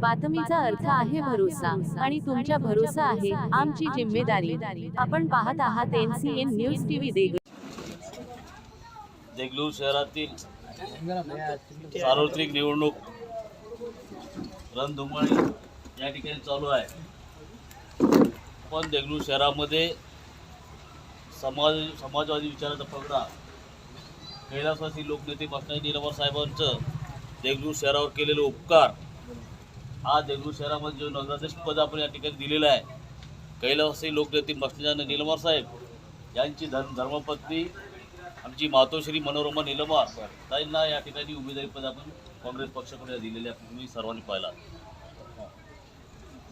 बातमीचा अर्थ आहे भरोसा आणि तुमच्या भरोसा आहे आमची जिम्मेदारी. आपण पाहत आहात एनसीएन न्यूज टीव्ही देग देगलूर. शहरातील सार्वत्रिक निवडणूक रणधुमाळी या ठिकाणी चालू आहे. पण देगलूर शहरामध्ये समाज समाजवादी विचाराचा पगडा कैलासवासी लोकनेते बसनाई निलमर साहेबांचं देगलूर शहरावर केलेले उपकार हा देगलूर शहरामध्ये जो नगराध्यक्ष पद आपण या ठिकाणी दिलेलं आहे कैलासही लोकनेते बसनाई निलमार साहेब यांची धर्म धर्मपत्नी आमची मातोश्री मनोरमा निलमार त्यांना या ठिकाणी उमेदवारी पद आपण काँग्रेस पक्षाकडे दिलेले आहे तुम्ही सर्वांनी पाहिला.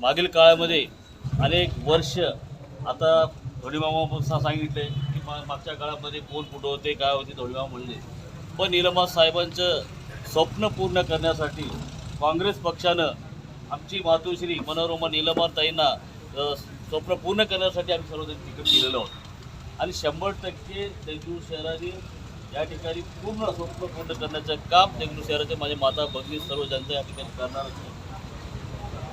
मागील काळामध्ये अनेक वर्ष आता धोडीमामा सांगितले की मा- मागच्या काळामध्ये कोण कुठं होते काय होते धोडीमामा म्हणले. पण निलमा साहेबांचं स्वप्न पूर्ण करण्यासाठी काँग्रेस पक्षानं आमची मातोश्री मनोरमा निलमार ताईंना स्वप्न पूर्ण करण्यासाठी आम्ही सर्वजण तिकीट दिलेलो आहोत आणि शंभर टक्के देगलूर शहराने या ठिकाणी पूर्ण स्वप्न पूर्ण करण्याचं काम देगलूर शहराचे माझ्या माता भगिनी सर्व जनता या ठिकाणी करणार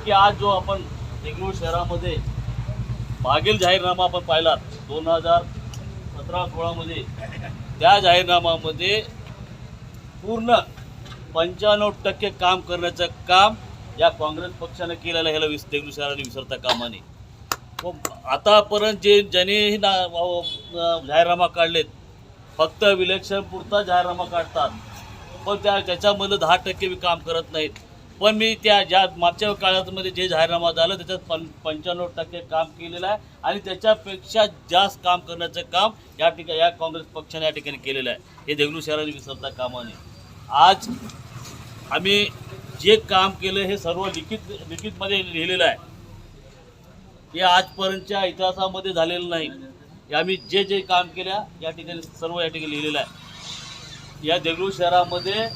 की आज जो आपण देगलूर शहरामध्ये मागील जाहीरनामा आपण पाहिला दोन हजार सतरा सोळामध्ये त्या जाहीरनामामध्ये पूर्ण पंच्याण्णव टक्के काम करण्याचं काम या काँग्रेस पक्षानं केलेलं आहे ह्याला विस देगलूर शहराने विसरता कामा नये व आतापर्यंत जे ज्यांनी ना जाहीरनामा काढलेत फक्त विलक्षण पुरता जाहीरनामा काढतात. पण त्या त्याच्यामधलं दहा टक्के बी काम करत नाहीत. पण मी त्या ज्या मागच्या काळामध्ये जे जाहीरनामा झालं त्याच्यात पं पंच्याण्णव टक्के काम केलेलं आहे आणि त्याच्यापेक्षा जास्त काम करण्याचं काम या ठिकाणी या काँग्रेस पक्षाने या ठिकाणी केलेलं आहे. हे देगलूर शहराने विसरता कामा नये आज आम्ही जे काम केलं हे सर्व लिखित लिखितमध्ये लिहिलेलं आहे. हे आजपर्यंतच्या इतिहासामध्ये झालेलं नाही. आम्ही जे जे काम केल्या या ठिकाणी सर्व या ठिकाणी लिहिलेलं आहे. या देगलूर शहरामध्ये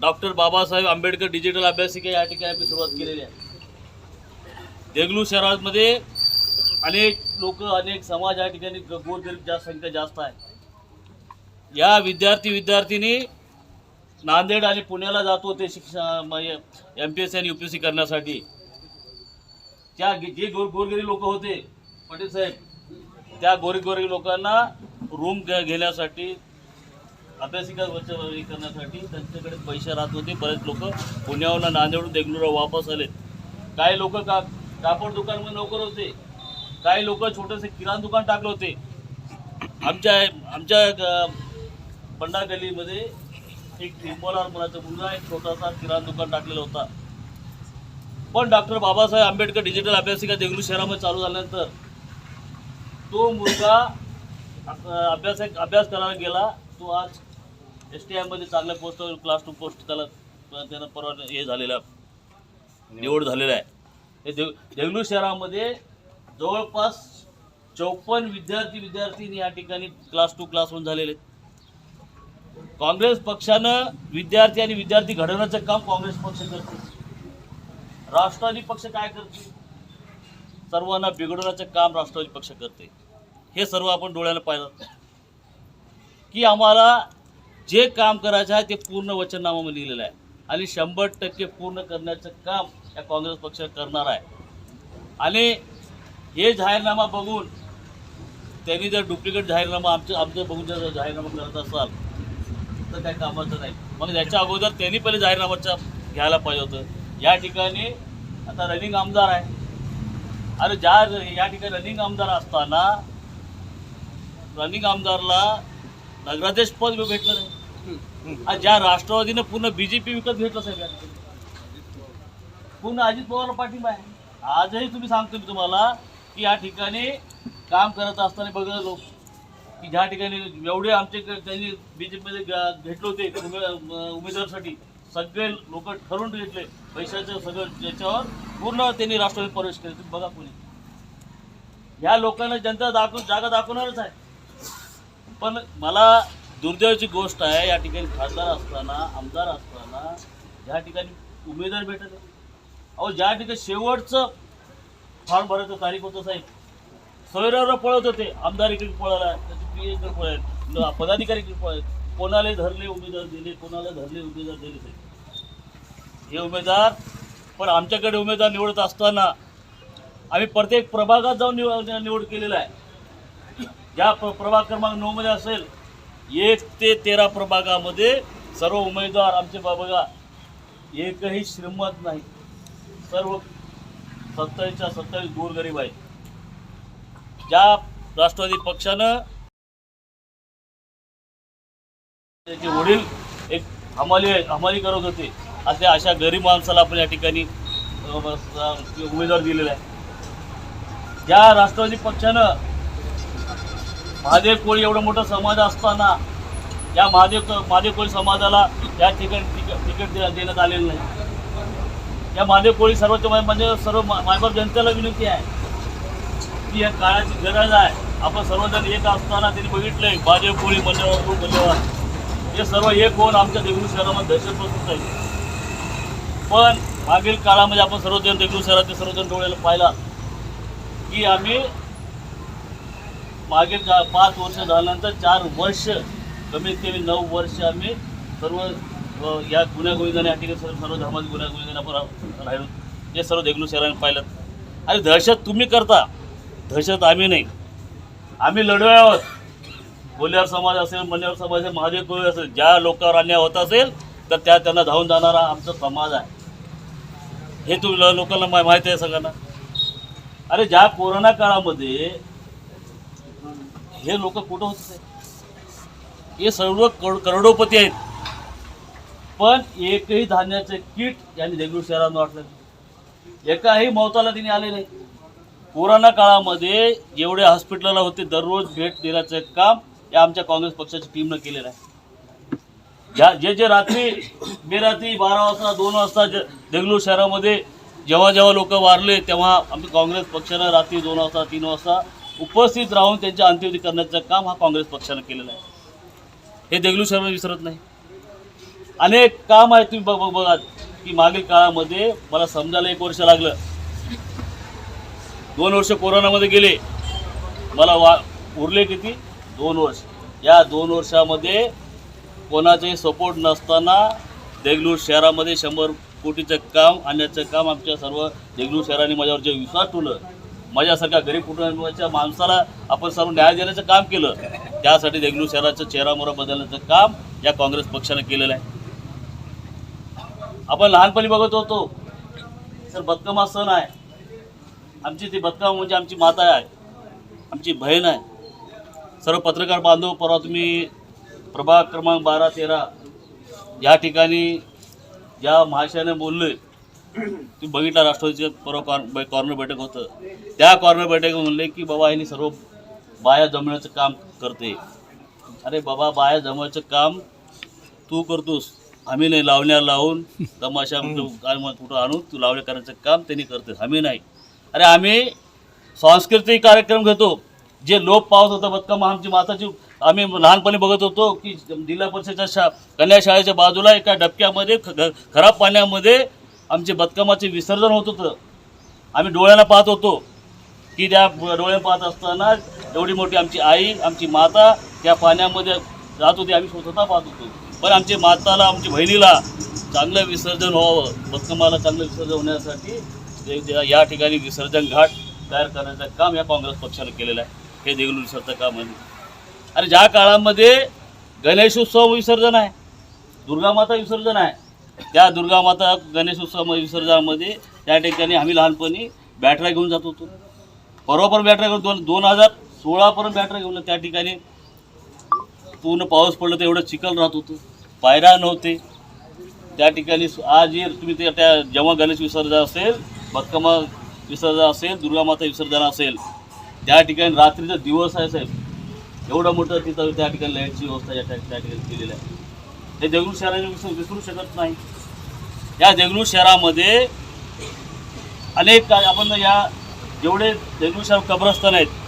डॉक्टर बाबासाहेब आंबेडकर डिजिटल अभ्यासिका या ठिकाणी आम्ही सुरुवात केलेली आहे. देगलूर शहरामध्ये अनेक लोक अनेक समाज या ठिकाणी गोरगरीब जास्त संख्या जास्त आहे या विद्यार्थी विद्यार्थिनी नांदेड आणि पुण्याला जात होते शिक्षण एम पी एस सी आणि यू पी एस सी करण्यासाठी. त्या जे गोर गोरगरीब लोक होते पटेल साहेब त्या गोरगरीब लोकांना रूम घेण्यासाठी अभ्यासिका करण्यासाठी त्यांच्याकडे पैसे राहत होते. बरेच लोक पुण्यावरून नांदेडून देगलूरला वापस आले काही लोक का कापड दुकानमध्ये नोकर होते. काही लोक छोटेसे किराणा दुकान टाकले होते. आमच्या आमच्या पंडा गलीमध्ये एक निंबोलार मुलाचा मुलगा एक छोटासा किराणा दुकान टाकलेला होता. पण डॉक्टर बाबासाहेब आंबेडकर डिजिटल अभ्यासिका देगलू शहरामध्ये चालू झाल्यानंतर तो मुलगा अभ्यास अभ्यास करायला गेला. तो आज एस टी आयमध्ये चांगल्या पोस्ट क्लास टू पोस्ट त्याला त्यानं परवा हे झालेला निवड झालेला आहे. हे देव देगलूर शहरामध्ये जवळपास चौपन्न विद्यार्थी विद्यार्थीनी या ठिकाणी क्लास टू क्लास वन झालेले. आहेत काँग्रेस पक्षानं विद्यार्थी आणि विद्यार्थी घडवण्याचं काम काँग्रेस पक्ष करते राष्ट्रवादी पक्ष काय करते सर्वांना बिघडवण्याचं काम राष्ट्रवादी पक्ष करते हे सर्व आपण डोळ्यानं पाहिलं. की आम्हाला जे काम करायचं आहे ते पूर्ण वचननामामध्ये लिहिलेलं आहे. आणि शंभर टक्के पूर्ण करण्याचं काम या काँग्रेस पक्ष करणार आहे. आणि हे जाहीरनामा बघून त्यांनी जर डुप्लिकेट जाहीरनामा आमचं आमचं बघून जर जाहीरनामा करत असाल तर त्या कामाचं नाही. मग याच्या अगोदर त्यांनी पहिले जाहीरनामाच्या घ्यायला पाहिजे होतं. या ठिकाणी आता रनिंग आमदार आहे. अरे ज्या या ठिकाणी रनिंग आमदार असताना रनिंग आमदारला नगराध्यक्ष पद भेटलं नाही. आज ज्या राष्ट्रवादीनं पूर्ण बीजेपी विकत घेतलं साहेब पूर्ण अजित पवारला पाठिंबा आहे. आजही तुम्ही सांगतो मी तुम्हाला की या ठिकाणी काम करत असताना बघा लोक. की ज्या ठिकाणी एवढे आमचे क- त्यांनी बीजेपीमध्ये घेतले होते उमेदवारसाठी सगळे लोक ठरवून घेतले पैशाचं सगळं ज्याच्यावर पूर्ण त्यांनी राष्ट्रवादी प्रवेश केले. बघा कोणी. ह्या लोकांना जनता दाखवून जागा दाखवणारच आहे. पण मला दुर्दैवाची गोष्ट आहे या ठिकाणी खासदार असताना आमदार असताना ह्या ठिकाणी उमेदवार भेटत अहो ज्या ठिकाणी शेवटचं फॉर्म भरायचं तारीख होतं साहेब सोयऱ्यावर पळत होते आमदार इकडे पळाला त्याचे पी इकडे पदाधिकारी इकडे आहेत कोणाला धरले उमेदवार दिले कोणाला धरले उमेदवार दिले हे उमेदवार पण आमच्याकडे उमेदवार निवडत असताना आम्ही प्रत्येक प्रभागात जाऊन निवड निवड केलेला आहे. ज्या प्र प्रभाग क्रमांक नऊमध्ये असेल एक ते तेरा प्रभागामध्ये सर्व उमेदवार आमचे बा- बघा एकही श्रीमंत नाही. सर्व सत्तावीसच्या सत्तावीस गोरगरीब आहेत. ज्या राष्ट्रवादी पक्षानं त्याचे वडील एक हमाली हमाली करत होते. अशा अशा गरीब माणसाला आपण या ठिकाणी उमेदवार दिलेला आहे. ज्या राष्ट्रवादी पक्षानं महादेव कोळी एवढं मोठं समाज असताना या महादेव महादेव कोळी समाजाला या ठिकाणी तिकीट देण्यात आलेलं नाही. या महादेव कोळी सर्वोच्च म्हणजे सर्व मायबाप जनतेला विनंती आहे. की या काळाची गरज आहे. आपण सर्वजण एक असताना त्यांनी बघितलंय महादेव कोळी मल्लेवार तू हे सर्व एक होऊन आमच्या देगलूर शहरामध्ये दहशत बसत आहे. पण मागील काळामध्ये आपण सर्वजण देगलूर शहरातील सर्वजण डोळ्याला पाहिला की आम्ही मागील का पाच वर्ष झाल्यानंतर चार वर्ष कमीत कमी नऊ वर्ष आम्ही सर्व या गुन्ह्यागोविंदाने या ठिकाणी सर्व सर्व धर्माचे आपण राहिलो. हे सर्व देगलूर शहराने पाहिलं. आणि दहशत तुम्ही करता दहशत आम्ही नाही. आम्ही लढवय आहोत. कोल्यार समाज असेल मल्ल्यावर समाज असेल महादेव कोळी असेल ज्या लोकांवर अन्याय होत असेल तर त्या त्यांना धावून जाणारा आमचा समाज आहे. हे तुम्ही लोकांना मा- माहिती आहे सगळ्यांना? अरे ज्या कोरोना काळामध्ये हे लोक कुठं होते? हे सर्व करोडोपती आहेत. पण एकही धान्याचं किट यांनी देगलूर शहरात वाटलं एकाही मौताला तिने आले नाही. कोरोना काळामध्ये जेवढे हॉस्पिटलला होते दररोज भेट देण्याचं काम या आमच्या काँग्रेस पक्षाच्या टीमनं केलेलं आहे. ज्या जे जे रात्री बेरात्री बारा वाजता दोन वाजता देगलूर शहरामध्ये जेव्हा जेव्हा लोक वारले तेव्हा आमच्या काँग्रेस पक्षानं रात्री दोन वाजता तीन वाजता उपस्थित राहून त्यांच्या अंत्यविधी करण्याचं काम हा काँग्रेस पक्षानं केलेलं आहे. हे देगलूर शहर विसरत नाही. अनेक काम आहे तुम्ही बघ बघ- बघा की मागील काळामध्ये मला समजायला एक वर्ष लागलं. दोन वर्ष कोरोनामध्ये गेले. मला वा उरले किती? दोन वर्ष. या दोन वर्षामध्ये कोणाचाही सपोर्ट नसताना देगलूर शहरामध्ये शंभर कोटीचं काम आणण्याचं काम आमच्या सर्व देगलूर शहराने माझ्यावर जे विश्वास ठेवलं. माझ्यासारख्या गरीब कुटुंबाच्या माणसाला आपण सर्व न्याय देण्याचं काम केलं. त्यासाठी देगलूर शहराचं चेहरामोहरा बदलण्याचं काम या काँग्रेस पक्षानं केलेलं आहे. आपण लहानपणी बघत होतो. सर बदकमा सण आहे. आमची ती बदकमा म्हणजे आमची माता आहे. आमची बहीण आहे. सर्व पत्रकार बांधव परवा तुम्ही प्रभाग क्रमांक बारा तेरा या ठिकाणी ज्या महाशयाने बोलले तुम्ही बघितला राष्ट्रवादीचं परवा कॉर्न कॉर्नर बैठक होतं. त्या कॉर्नर बैठक म्हणले की बाबा यांनी सर्व बाया जमण्याचं काम करते. अरे बाबा बाया जमवायचं काम तू करतोस. आम्ही नाही लावण्या लावून तमाशा कुठं आणून तू लावण्या करायचं काम त्यांनी करते. आम्ही नाही. अरे आम्ही सांस्कृतिक कार्यक्रम घेतो. जे लोप पावत होतं बदकमा आमची माताची आम्ही लहानपणी बघत होतो की जिल्हा परिषदेच्या शा कन्या शाळेच्या बाजूला एका डबक्यामध्ये ख- खराब पाण्यामध्ये आमचे बदकमाचे विसर्जन होत होतं. आम्ही डोळ्याला पाहत होतो की त्या डोळ्या पाहत असताना एवढी मोठी आमची आई आमची माता त्या पाण्यामध्ये जात होती आम्ही स्वतः पाहत होतो. पण आमच्या माताला आमच्या बहिणीला चांगलं विसर्जन व्हावं बदकमाला चांगलं विसर्जन होण्यासाठी या ठिकाणी विसर्जन घाट तयार करण्याचं काम या काँग्रेस पक्षानं केलेलं आहे. हे देगलूर विसरचं काम आहे आणि ज्या काळामध्ये गणेशोत्सव विसर्जन आहे दुर्गामाता विसर्जन आहे त्या दुर्गामाता गणेशोत्सव विसर्जनामध्ये त्या ठिकाणी आम्ही लहानपणी बॅटऱ्या घेऊन जात होतो. परवा पण बॅटऱ्या घेऊन दोन दोन हजार सोळापर्यंत बॅटऱ्या घेऊन त्या ठिकाणी पूर्ण पाऊस पडलं तर एवढं चिखल राहत होतं. पायऱ्या नव्हते. त्या ठिकाणी आज तुम्ही ते त्या जेव्हा गणेश विसर्जन असेल बदकमा विसर्जन असेल दुर्गामाता विसर्जन असेल त्या ठिकाणी रात्रीचा दिवस आहे साहेब. एवढं मोठं तिथं त्या ठिकाणी लाईटची व्यवस्था या त्या ठिकाणी केलेली आहे. हे देगलूर शहराने विसरू शकत नाही. या देगलूर शहरामध्ये अनेक आपण या जेवढे देगलूर शहर कब्रस्तान आहेत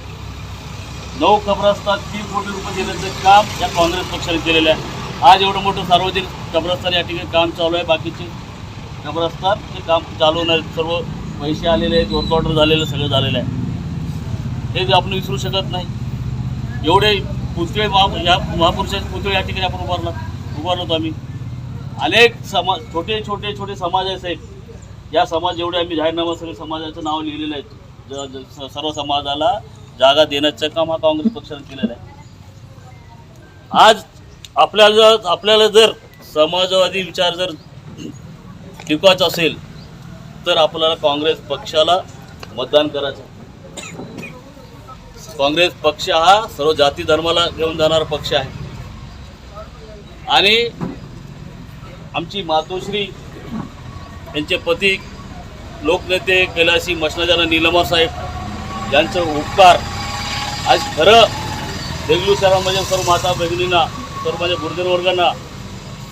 नऊ कब्रस्तान तीन कोटी रुपये देण्याचं काम या काँग्रेस पक्षाने केलेलं आहे. आज एवढं मोठं सार्वजनिक कब्रस्तान या ठिकाणी काम चालू आहे बाकीचे कब्रस्तान ते काम चालू नाही सर्व पैसे आलेले आहेत वर्क ऑर्डर झालेलं सगळं झालेलं आहे. हे जे आपण विसरू शकत नाही. एवढे पुतळे महा या महापुरुषाचे पुतळे या ठिकाणी आपण उभारला उभारलो होतो आम्ही. अनेक समाज छोटे छोटे छोटे समाज आहे साहेब या समाज जेवढे आम्ही जाहीरनामा सगळे समाजाचं नाव लिहिलेलं आहे. ज- स- सर्व समाजाला जागा देण्याचं काम हा काँग्रेस पक्षाने केलेलं आहे. आज आपल्याला आपल्याला जर समाजवादी विचार जर टिकवायचा असेल तर आपल्याला काँग्रेस पक्षाला मतदान करायचं काँग्रेस पक्ष हा सर्व जाती धर्माला घेऊन जाणारा पक्ष आहे. आणि आमची मातोश्री यांचे पती लोकनेते कैलासी मशनाजाना निलमा साहेब यांचं उपकार आज खरं देगलू शहरामध्ये सर्व माता भगिनींना सर्व माझ्या गुरुजन वर्गांना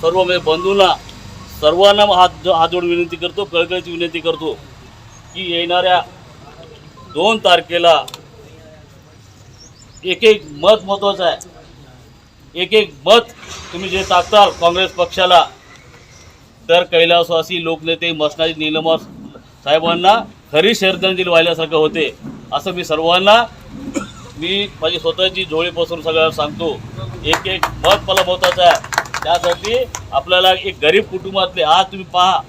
सर्व माझ्या बंधूंना सर्वांना हात हात जोडून विनंती करतो कळकळीची विनंती करतो की येणाऱ्या दोन तारखेला एक एक मत महत्त्वाचं आहे. एक एक मत तुम्ही जे टाकताल काँग्रेस पक्षाला तर कैलासवासी लोकनेते मसनाजी निलम साहेबांना खरी श्रद्धांजली वाहिल्यासारखं होते असं मी सर्वांना मी माझी स्वतःची झोळी पसरून सगळ्यांना सांगतो. एक एक मत मला महत्त्वाचं आहे. त्यासाठी आपल्याला एक गरीब कुटुंबातले आज तुम्ही पहा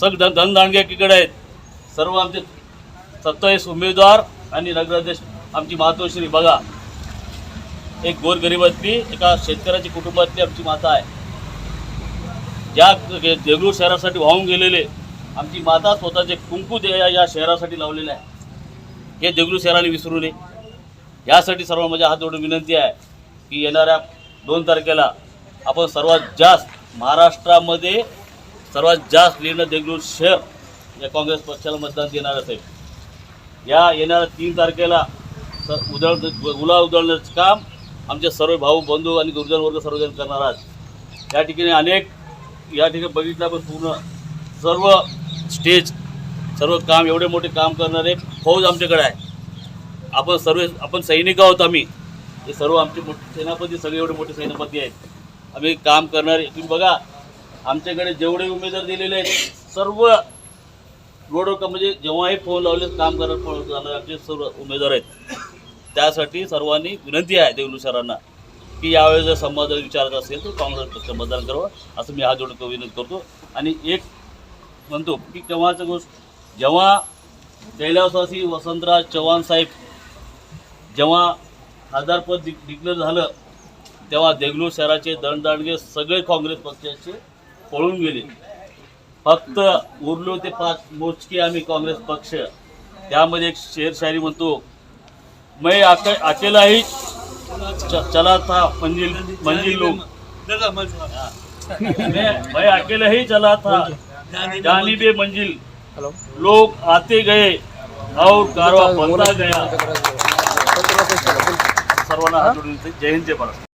सग धन धनदांडगे एकीकडे आहेत. सर्व आमचे सत्तावीस उमेदवार आणि नगराध्यक्ष आमची मातोश्री बघा. एक गोरगरिबातली एका शेतकऱ्याची कुटुंबातली आमची माता आहे. ज्या देगलूर शहरासाठी वाहून गेलेले आमची माता स्वतःचे कुंकू दे या शहरासाठी लावलेले आहे. हे देगलूर शहराने विसरू नये. यासाठी सर्व माझ्या हात जोडून विनंती आहे की येणाऱ्या दोन तारखेला आपण सर्वात जास्त महाराष्ट्रामध्ये सर्वात जास्त लिहिणं देगलूर शहर या काँग्रेस पक्षाला मतदान देणार असेल. या येणाऱ्या तीन तारखेला स उधळ गुला उधळण्याचं काम आमचे सर्व भाऊ बंधू आणि दुर्जन वर्ग सर्वजण करणार आहात. या ठिकाणी अनेक या ठिकाणी बघितला पण पूर्ण सर्व स्टेज सर्व काम एवढे मोठे काम करणारे फौज आमच्याकडे आहे. आपण सर्व आपण सैनिक आहोत आम्ही. हे सर्व आमचे मोठे सेनापती सगळे एवढे मोठे सेनापती आहेत. आम्ही काम करणारे तुम्ही बघा आमच्याकडे जेवढे उमेदवार दिलेले आहेत सर्व रोड म्हणजे जेव्हाही फोन लावले काम करत फोन जाणारे आमचे सर्व उमेदवार आहेत. त्यासाठी सर्वांनी विनंती आहे देवलू सरांना की यावेळेस जर संवादाला विचारत असेल तर काँग्रेस पक्ष मतदान करावं. असं मी हा जोडून विनंती करतो. आणि एक म्हणतो की केव्हाचं गोष्ट जेव्हा कैलासवासी वसंतराज चव्हाण साहेब जेव्हा खासदारपद डि डिक्लेअर झालं तेव्हा देगलूर शहराचे दणदांडगे सगळे काँग्रेस पक्षाचे पळून गेले. फक्त उरलो ते पाच मोजके आम्ही काँग्रेस पक्ष. त्यामध्ये एक शेरशायरी म्हणतो मैं अके अकेला ही च- चला था मंजिल मंजिल लोग मैं मैं अकेला ही चला था। जानी बे मंजिल। लोग आते गए और कारवा बनता गया। सर्वांना हात जोडून जय हिंद जय भारत।